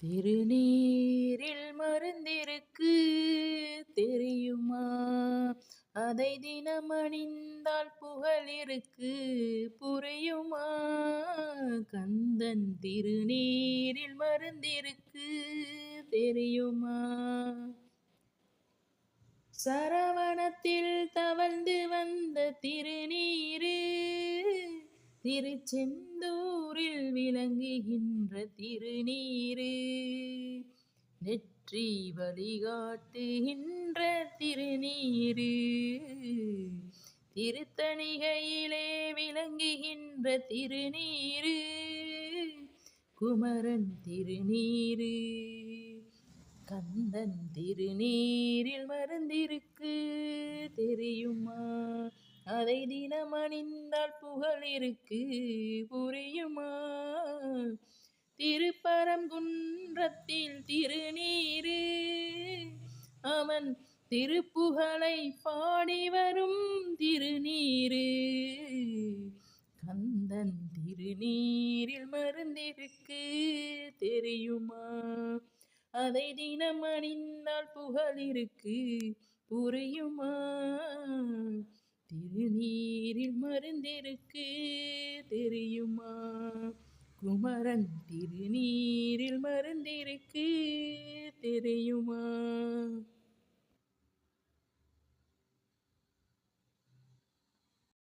திருநீரில் மருந்திருக்கு தெரியுமா? அதை தினம் அணிந்தால் புகழிருக்கு புரியுமா? கந்தன் திருநீரில் மருந்திருக்கு தெரியுமா? சரவணத்தில் தவழ்ந்து வந்த திருநீரு திருச்செந்தூரில் விளங்குகின்ற திருநீரு. நெற்றி வழிகாட்டுகின்ற திருநீரு. திருத்தணிகையிலே விளங்குகின்ற திருநீரு. குமரன் திருநீரு. கந்தன் திருநீரில் மருந்திருக்கு. தெரியுமா? அதை தினம் அணிந்தால் புகழ் இருக்கு புரியுமா? திருப்பரங்குன்றத்தில் திருநீரு. அவன் திருப்புகழை பாடி வரும் திருநீரு. கந்தன் திருநீரில் மருந்திருக்கு தெரியுமா? அதை தினம் அணிந்தால் புகழிருக்கு புரியுமா? திருநீரில் மருந்திருக்கு குமரன் திருநீரில் மருந்திருக்கு தெரியுமா?